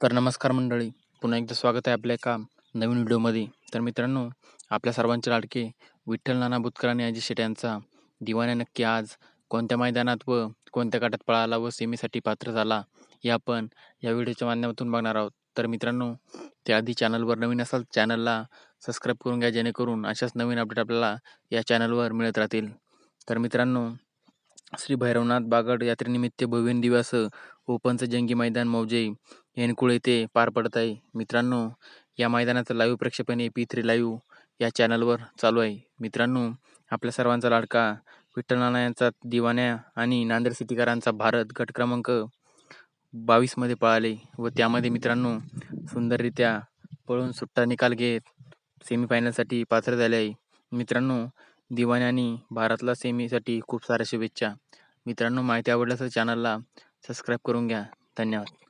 तर नमस्कार मंडळी. पुन्हा एकदा स्वागत आहे आपल्या एका नवीन व्हिडिओमध्ये. तर मित्रांनो आपल्या सर्वांचे लाडके विठ्ठल नाना बुतकर आणि अजित शेट यांचा दिवाने नक्की आज कोणत्या मैदानात व कोणत्या गटात पळाला व सेमीसाठी पात्र झाला हे आपण या व्हिडिओच्या माध्यमातून बघणार आहोत. तर मित्रांनो त्याआधी चॅनलवर नवीन असाल चॅनलला सबस्क्राईब करून घ्या जेणेकरून अशाच नवीन अपडेट आपल्याला या चॅनलवर मिळत राहतील. तर मित्रांनो श्री भैरवनाथ बागड यात्रेनिमित्त भव्य दिवस ओपनचं जंगी मैदान मौजे येनकुळ येथे पार पडत आहे मित्रांनो या मैदानाचं लाईव्ह प्रक्षेपण पी थ्री लाईव्ह या चॅनलवर चालू आहे. मित्रांनो आपल्या सर्वांचा लाडका विठ्ठल यांचा दिवाण्या आणि नांदेड सिटीकरांचा भारत गट क्रमांक बावीसमध्ये पळाले व त्यामध्ये मित्रांनो सुंदररित्या पळून सुट्टा निकाल घेत सेमीफायनलसाठी पात्र झाले आहे. मित्रांनो दिवाण्या आणि भारतला सेमीसाठी खूप साऱ्या शुभेच्छा. मित्रांनो माहिती आवडल्यास चॅनलला सबस्क्राईब करून घ्या. धन्यवाद.